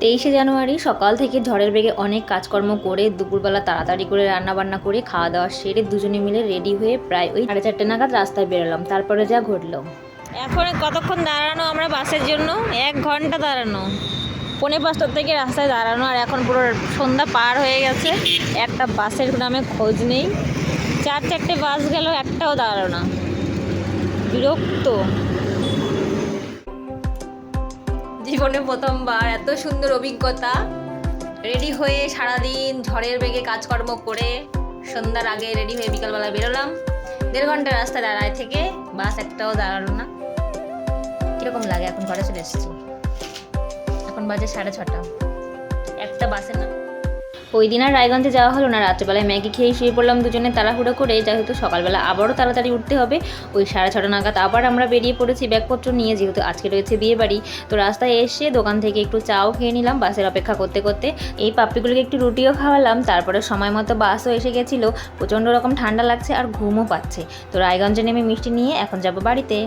তেইশে জানুয়ারি সকাল থেকে ঝড়ের বেগে অনেক কাজকর্ম করে দুপুরবেলা তাড়াতাড়ি করে রান্না বান্না করে খাওয়া দাওয়া সেরে দুজনে মিলে রেডি হয়ে প্রায় ওই সাড়ে চারটে নাগাদ রাস্তায় বেরোলাম। তারপরে যা ঘটলো। এখন কতক্ষণ দাঁড়ানো আমরা বাসের জন্য? এক ঘণ্টা দাঁড়ানো। পৌনে পাঁচটার থেকে রাস্তায় দাঁড়ানো আর এখন পুরো সন্ধ্যা পার হয়ে গেছে। একটা বাসের নামে খোঁজ নেই। চার চারটে বাস গেল, একটাও দাঁড়ানো না। বিরক্ত। জীবনে প্রথমবার, এত সুন্দর অভিজ্ঞতা। রেডি হয়ে সারাদিন ঝড়ের বেগে কাজকর্ম করে সন্ধ্যার আগে রেডি হয়ে বিকালবেলা বেরোলাম। দেড় ঘণ্টা রাস্তা দাঁড়ায় থেকে বাস একটাও দাঁড়াল না। কীরকম লাগে? এখন ঘরে চলে এসেছি? এখন বাজে সাড়ে ছটা। একটা বাসে না? ওই দিন আর রায়গঞ্জে যাওয়া হলো না। রাত্রেবেলায় ম্যাগি খেয়ে শুয়ে পড়লাম দুজনে তাড়াহুড়ো করে। যেহেতু সকালবেলা আবারও তাড়াতাড়ি উঠতে হবে। ওই সাড়ে ছটা নাগাদ আবার আমরা বেরিয়ে পড়েছি ব্যাগপত্র নিয়ে, যেহেতু আজকে রয়েছে বিয়ে বাড়ি তো রাস্তায় এসে দোকান থেকে একটু চাও খেয়ে নিলাম বাসের অপেক্ষা করতে করতে। এই পাপ্পিগুলোকে একটু রুটিও খাওয়ালাম। তারপরে সময় মতো বাসও এসে গেছিল। প্রচণ্ড রকম ঠান্ডা লাগছে আর ঘুমও পাচ্ছে। তো রায়গঞ্জে নেমে মিষ্টি নিয়ে এখন যাব বাড়িতে।